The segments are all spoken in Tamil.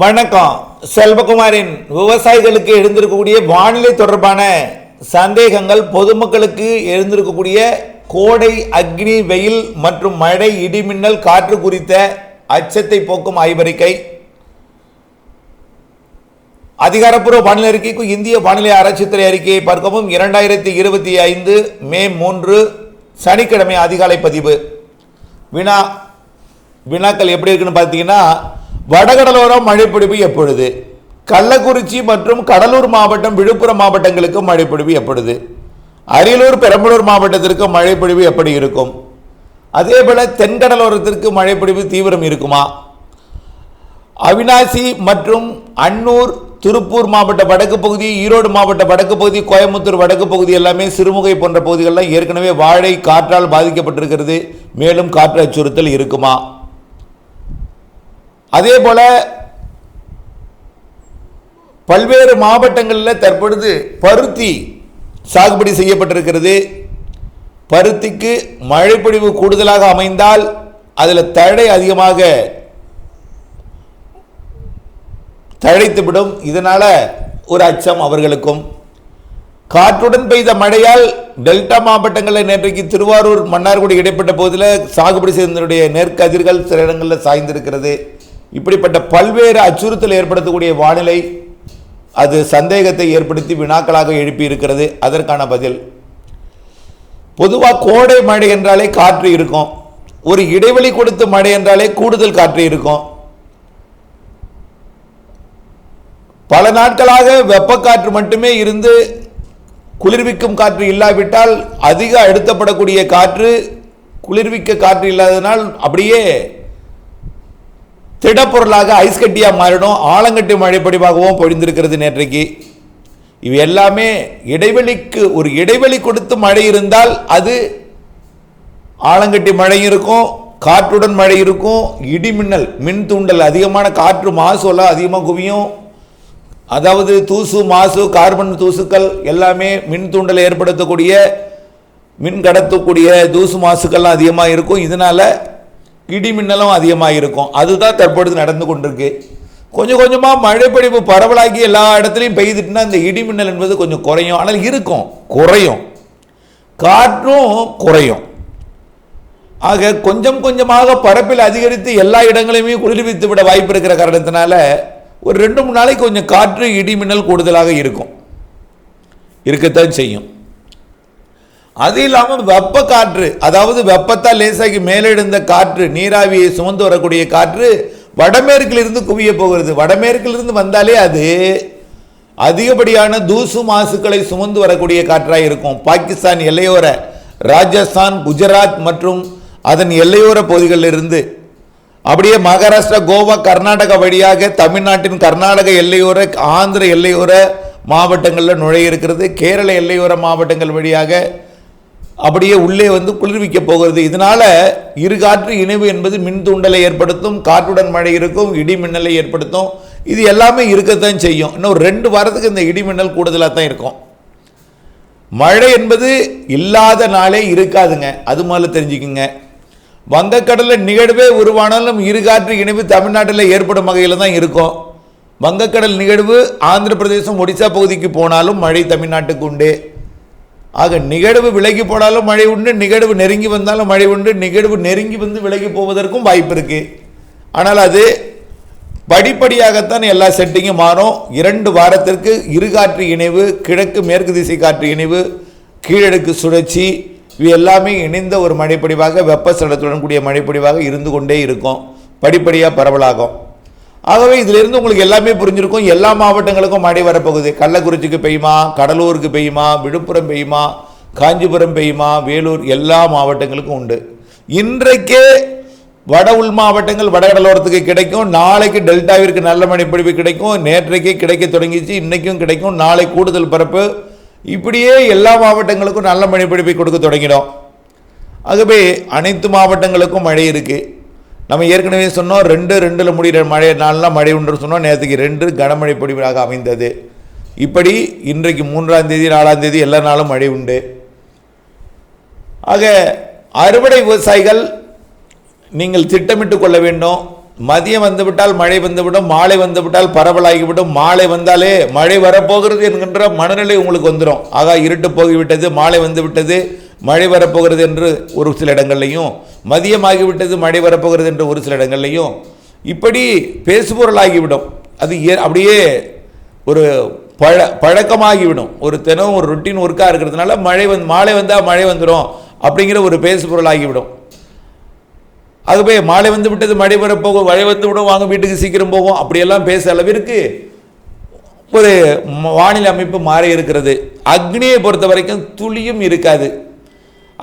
வணக்கம். செல்வகுமாரின் விவசாயிகளுக்கு எழுந்திருக்கக்கூடிய வானிலை தொடர்பான சந்தேகங்கள் பொதுமக்களுக்கு எழுந்திருக்கக்கூடிய கோடை அக்னி வெயில் மற்றும் மழை இடிமின்னல் காற்று குறித்த அச்சத்தை போக்கும் ஆய்வறிக்கை. அதிகாரப்பூர்வ வானிலை அறிக்கைக்கு இந்திய வானிலை ஆராய்ச்சித்துறை அறிக்கையை பார்க்கவும். இரண்டாயிரத்தி இருபத்தி ஐந்து மே மூன்று சனிக்கிழமை அதிகாலை பதிவு. வினா வினாக்கள் எப்படி இருக்குன்னு பார்த்தீங்கன்னா வடகடலோரம் மழைப்பொழிவு எப்பொழுது? கள்ளக்குறிச்சி மற்றும் கடலூர் மாவட்டம் விழுப்புரம் மாவட்டங்களுக்கு மழைப்பொழிவு எப்பொழுது? அரியலூர் பெரம்பலூர் மாவட்டத்திற்கு மழைப்பொழிவு எப்படி இருக்கும்? அதே போல் தென்கடலோரத்திற்கு மழைப்பொழிவு தீவிரம் இருக்குமா? அவினாசி மற்றும் அன்னூர் திருப்பூர் மாவட்ட வடக்கு பகுதி ஈரோடு மாவட்ட வடக்கு பகுதி கோயம்புத்தூர் வடக்கு பகுதி எல்லாமே சிறுமுகை போன்ற பகுதிகளெலாம் ஏற்கனவே வாழை காற்றால் பாதிக்கப்பட்டிருக்கிறது. மேலும் காற்று அச்சுறுத்தல் இருக்குமா? அதே போல் பல்வேறு மாவட்டங்களில் தற்பொழுது பருத்தி சாகுபடி செய்யப்பட்டிருக்கிறது. பருத்திக்கு மழைப்பொழிவு கூடுதலாக அமைந்தால் அதில் தழை அதிகமாக தழைத்துவிடும். இதனால் ஒரு அச்சம் அவர்களுக்கும். காற்றுடன் பெய்த மழையால் டெல்டா மாவட்டங்களில் நேற்றைக்கு திருவாரூர் மன்னார்குடி இடைப்பட்ட பகுதியில் சாகுபடி செய்தனுடைய நெற்கதிர்கள் சில இடங்களில் சாய்ந்திருக்கிறது. இப்படிப்பட்ட பல்வேறு அச்சுறுத்தல் ஏற்படுத்தக்கூடிய வானிலை அது சந்தேகத்தை ஏற்படுத்தி வினாக்களாக எழுப்பி இருக்கிறது அதற்கான பதில் பொதுவாக கோடை மழை என்றாலே காற்று இருக்கும். ஒரு இடைவெளி கொடுத்து மழை என்றாலே கூடுதல் காற்று இருக்கும். பல நாட்களாக வெப்பக்காற்று மட்டுமே இருந்து குளிர்விக்கும் காற்று இல்லாவிட்டால் அதிக அழுத்தப்படக்கூடிய காற்று குளிர்விக்க காற்று இல்லாதனால் அப்படியே திடப்பொருளாக ஐஸ் கட்டியாக மாறிடும் ஆலங்கட்டி மழைப்படிவாகவும் பொழிந்திருக்கிறது நேற்றைக்கு. இவை எல்லாமே இடைவெளிக்கு ஒரு இடைவெளி கொடுத்து மழை இருந்தால் அது ஆலங்கட்டி மழை இருக்கும் காற்றுடன் மழை இருக்கும் இடிமின்னல் மின் தூண்டல் அதிகமான காற்று மாசுலாம் அதிகமாக குவியும். அதாவது தூசு மாசு கார்பன் தூசுக்கள் எல்லாமே மின் தூண்டலை ஏற்படுத்தக்கூடிய மின் கடத்தக்கூடிய தூசு மாசுக்கள்லாம் அதிகமாக இருக்கும். இதனால் இடி மின்னலும் அதிகமாக இருக்கும் அதுதான் தற்பொழுது நடந்து கொண்டிருக்கு. கொஞ்சம் கொஞ்சமாக மழைப்பொழிவு பரவலாகி எல்லா இடத்துலையும் பெய்துட்டுனா இந்த இடி மின்னல் என்பது கொஞ்சம் குறையும். ஆனால் இருக்கும். குறையும். காற்றும் குறையும். ஆக கொஞ்சம் கொஞ்சமாக பரப்பில் அதிகரித்து எல்லா இடங்களையுமே குளிர்வித்து விட வாய்ப்பு இருக்கிற காரணத்தினால ஒரு ரெண்டு மூணு நாளைக்கு கொஞ்சம் காற்று இடி மின்னல் கூடுதலாக இருக்கும். இருக்கத்தான் செய்யும். அது இல்லாமல் வெப்ப காற்று அதாவது வெப்பத்தால் லேசாகி மேலெழுந்த காற்று நீராவியை சுமந்து வரக்கூடிய காற்று வடமேற்கிலிருந்து குவிய போகிறது. வடமேற்கிலிருந்து வந்தாலே அது அதிகப்படியான தூசு மாசுக்களை சுமந்து வரக்கூடிய காற்றாக இருக்கும். பாகிஸ்தான் எல்லையோர ராஜஸ்தான் குஜராத் மற்றும் அதன் எல்லையோர பகுதிகளில் இருந்து அப்படியே மகாராஷ்டிரா கோவா கர்நாடகா வழியாக தமிழ்நாட்டின் கர்நாடக எல்லையோர ஆந்திர எல்லையோர மாவட்டங்களில் நுழைய இருக்கிறது. கேரள எல்லையோர மாவட்டங்கள் வழியாக அப்படியே உள்ளே வந்து குளிர்விக்க போகிறது. இதனால இரு காற்று இணைவு என்பது மின் தூண்டலை ஏற்படுத்தும் காற்றுடன் மழை இருக்கும் இடி மின்னலை ஏற்படுத்தும். இது எல்லாமே இருக்கத்தான் செய்யும். இன்னும் ஒரு ரெண்டு வாரத்துக்கு இந்த இடி மின்னல் கூடுதலாக தான் இருக்கும். மழை என்பது இல்லாத நாளே இருக்காதுங்க. அது மாதிரி தெரிஞ்சுக்குங்க. வங்கக்கடலில் நிகழ்வே உருவானாலும் இருகாற்று இணைவு தமிழ்நாட்டில் ஏற்படும் வகையில் தான் இருக்கும். வங்கக்கடல் நிகழ்வு ஆந்திர பிரதேசம் ஒடிசா பகுதிக்கு போனாலும் மழை தமிழ்நாட்டுக்கு உண்டு. ஆக நிகழ்வு விலகி போனாலும் மழை உண்டு நிகழ்வு நெருங்கி வந்தாலும் மழை உண்டு நிகழ்வு நெருங்கி வந்து விலகி போவதற்கும் வாய்ப்பு இருக்குது ஆனால் அது படிப்படியாகத்தான் எல்லா செட்டிங்கும் மாறும். இரண்டு வாரத்திற்கு இருகாற்று இணைவு கிழக்கு மேற்கு திசை காற்று இணைவு கீழடுக்கு சுழற்சி இவை எல்லாமே இணைந்த ஒரு மழைப்பொழிவாக வெப்பசலத்துடன் கூடிய மழைப்பொழிவாக இருந்து கொண்டே இருக்கும். படிப்படியாக பரவலாகும். ஆகவே இதிலிருந்து உங்களுக்கு எல்லாமே புரிஞ்சிருக்கும். எல்லா மாவட்டங்களுக்கும் மழை வரப்போகுது. கள்ளக்குறிச்சிக்கு பெய்யுமா? கடலூருக்கு பெய்யுமா? விழுப்புரம் பெய்யுமா? காஞ்சிபுரம் பெய்யுமா? வேலூர் எல்லா மாவட்டங்களுக்கும் உண்டு. இன்றைக்கே வட உள் மாவட்டங்கள் வடகடலோரத்துக்கு கிடைக்கும். நாளைக்கு டெல்டாவிற்கு நல்ல மழைப்பொழிவு கிடைக்கும். நேற்றைக்கே கிடைக்க தொடங்கிச்சு. இன்றைக்கும் கிடைக்கும். நாளை கூடுதல் பரப்பு. இப்படியே எல்லா மாவட்டங்களுக்கும் நல்ல மழைப்பொழிவை கொடுக்க தொடங்கிடும் ஆகவே அனைத்து மாவட்டங்களுக்கும் மழை இருக்குது நம்ம ஏற்கனவே சொன்னோம் ரெண்டு ரெண்டில் முடிகிற மழை நாளெலாம் மழை உண்டு சொன்னோம். நேற்றுக்கு ரெண்டு கனமழை பொடிவாக அமைந்தது. இப்படி இன்றைக்கு மூன்றாம் தேதி நாலாம் தேதி எல்லா நாளும் மழை உண்டு. ஆக அறுவடை விவசாயிகள் நீங்கள் திட்டமிட்டு கொள்ள வேண்டும். மதியம் வந்துவிட்டால் மழை வந்துவிடும் மாலை வந்துவிட்டால் பரவலாகிவிடும். மாலை வந்தாலே மழை வரப்போகிறது என்கின்ற மனநிலை உங்களுக்கு வந்துடும் ஆகா இருட்டு போகிவிட்டது மாலை வந்து விட்டது மழை வரப்போகிறது என்று ஒரு சில இடங்கள்லையும் மதியமாகிவிட்டது மழை வரப்போகிறது என்று ஒரு சில இடங்கள்லையும் இப்படி பேசுபொருளாகிவிடும். அது ஏ- அப்படியே ஒரு பழ பழக்கமாகிவிடும். ஒரு தினம் ஒரு ரொட்டீன் ஒர்க்காக இருக்கிறதுனால மழை வந்து மாலை வந்தால் மழை வந்துடும் அப்படிங்கிற ஒரு பேசுபொருளாகிவிடும். ஆகவே மாலை வந்து விட்டது மழை வரப்போகும் மழை வந்து விடும் வாங்க வீட்டுக்கு சீக்கிரம் போகும் அப்படியெல்லாம் பேச அளவிற்கு ஒரு வானிலை அமைப்பு மாறி இருக்கிறது அக்னியை பொறுத்த வரைக்கும் துளியும் இருக்காது.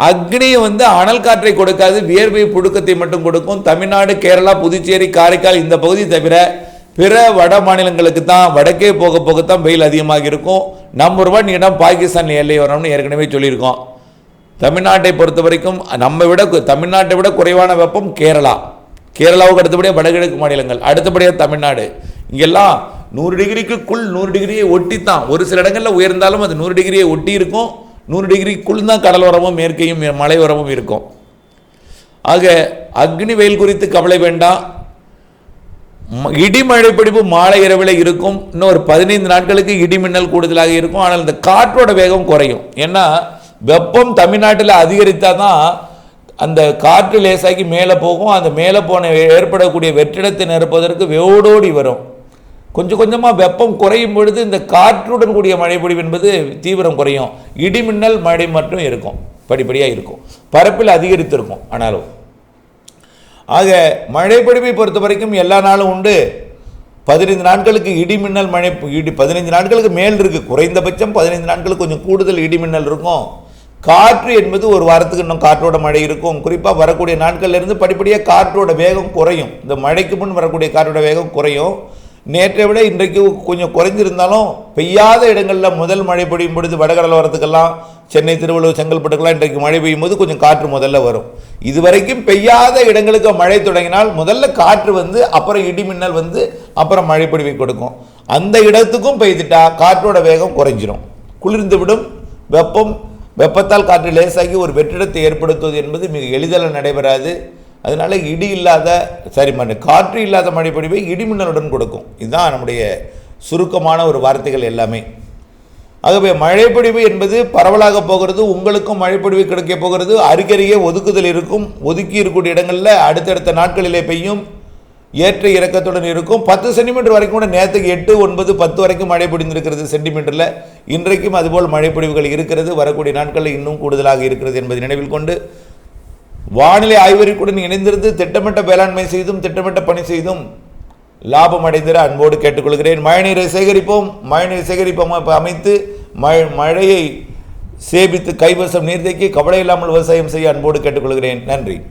அக்னி வந்து அனல் காற்றை கொடுக்காது வியர்வை புழுக்கத்தை மட்டும் கொடுக்கும். தமிழ்நாடு கேரளா புதுச்சேரி காரைக்கால் இந்த பகுதி தவிர பிற வட மாநிலங்களுக்கு தான் வடக்கே போக போகத்தான் வெயில் அதிகமாக இருக்கும். நம்பர் ஒன் இடம் பாகிஸ்தான் எல்லை வரணும்னு ஏற்கனவே சொல்லியிருக்கோம். தமிழ்நாட்டை பொறுத்த வரைக்கும் நம்ம விட தமிழ்நாட்டை விட குறைவான வெப்பம் கேரளா. கேரளாவுக்கு அடுத்தபடியாக வடகிழக்கு மாநிலங்கள் அடுத்தபடியாக தமிழ்நாடு. இங்கெல்லாம் நூறு டிகிரிக்குள் நூறு டிகிரியை ஒட்டி தான் ஒரு சில இடங்களில் உயர்ந்தாலும் அது நூறு டிகிரியை ஒட்டி இருக்கும் நூறு டிகிரிக்குள் தான் கடலோரமும் மேற்கையும் மலையோரமும் இருக்கும். ஆக அக்னி வெயில் குறித்து கவலை வேண்டாம். ம- இடி மழை பிடிப்பு மாலை இரவில் இருக்கும். இன்னும் ஒரு பதினைந்து நாட்களுக்கு இடி மின்னல் கூடுதலாக இருக்கும். ஆனால் இந்த காற்றோட வேகம் குறையும். ஏன்னா வெப்பம் தமிழ்நாட்டில் அதிகரித்தா தான் அந்த காற்று லேசாக்கி மேலே போகும். அந்த மேலே போன ஏற்படக்கூடிய வெற்றிடத்தை நிரப்புவதற்கு வேடோடி வரும். கொஞ்சம் கொஞ்சமாக வெப்பம் குறையும் பொழுது இந்த காற்றுடன் கூடிய மழை பொழிவு என்பது தீவிரம் குறையும். இடிமின்னல் மழை மட்டும் இருக்கும். படிப்படியாக இருக்கும். பரப்பில் அதிகரித்திருக்கும் ஆனாலும். ஆக மழைப்பொழிவை பொறுத்த வரைக்கும் எல்லா நாளும் உண்டு. பதினைந்து நாட்களுக்கு இடிமின்னல் மழை இடி பதினைந்து நாட்களுக்கு மேல் இருக்குது குறைந்தபட்சம் பதினைந்து நாட்களுக்கு கொஞ்சம் கூடுதல் இடிமின்னல் இருக்கும். காற்று என்பது ஒரு வாரத்துக்கு இன்னும் காற்றோட மழை இருக்கும். குறிப்பாக வரக்கூடிய நாட்கள்லேருந்து படிப்படியாக காற்றோட வேகம் குறையும். இந்த மழைக்கு முன் வரக்கூடிய காற்றோட வேகம் குறையும். நேற்றை விட இன்றைக்கு கொஞ்சம் குறைஞ்சிருந்தாலும் பெய்யாத இடங்களில் முதல் மழை பொழியும் பொழுது வடகடலோரத்துக்கெல்லாம் சென்னை திருவள்ளூர் செங்கல்பட்டுக்கெல்லாம் இன்றைக்கு மழை பெய்யும் போது கொஞ்சம் காற்று முதல்ல வரும். இதுவரைக்கும் பெய்யாத இடங்களுக்கு மழை தொடங்கினால் முதல்ல காற்று வந்து அப்புறம் இடி மின்னல் வந்து அப்புறம் மழை பொழிவை கொடுக்கும். அந்த இடத்துக்கும் பெய்துட்டா காற்றோட வேகம் குறைஞ்சிரும். குளிர்ந்து விடும் வெப்பம் வெப்பத்தால் காற்று லேசாகி ஒரு வெற்றிடத்தை ஏற்படுத்துவது என்பது மிக எளிதில் நடைபெறாது. அதனால இடி இல்லாத சரி மண் காற்று இல்லாத மழை பொழிவை இடிமின்னலுடன் கொடுக்கும். இதுதான் நம்முடைய சுருக்கமான ஒரு வார்த்தைகள் எல்லாமே. ஆகவே மழைப்பொழிவு என்பது பரவலாக போகிறது உங்களுக்கும் மழைப்பொழிவு கிடைக்க போகிறது அருகருகே ஒதுக்குதல் இருக்கும் ஒதுக்கி இருக்கக்கூடிய இடங்களில் அடுத்தடுத்த நாட்களிலே பெய்யும் ஏற்ற இறக்கத்துடன் இருக்கும். பத்து சென்டிமீட்டர் வரைக்கும் கூட நேற்றுக்கு எட்டு ஒன்பது பத்து வரைக்கும் மழை பொழிந்திருக்கிறது சென்டிமீட்டரில். இன்றைக்கும் அதுபோல் மழைப்பொழிவுகள் இருக்கிறது வரக்கூடிய நாட்களில் இன்னும் கூடுதலாக இருக்கிறது என்பதை நினைவில் கொண்டு வானிலை ஆய்வறிக்குடன் இணைந்திருந்து திட்டமிட்ட வேளாண்மை செய்தும் திட்டமிட்ட பணி செய்தும் லாபம் அடைந்திட அன்போடு கேட்டுக்கொள்கிறேன். மழைநீரை சேகரிப்போம். மழைநீர் சேகரிப்போம். அமைத்து மழை மழையை சேமித்து கைவசம் நீர்த்தேக்கி கவலை இல்லாமல் விவசாயம் செய்ய அன்போடு கேட்டுக்கொள்கிறேன். நன்றி.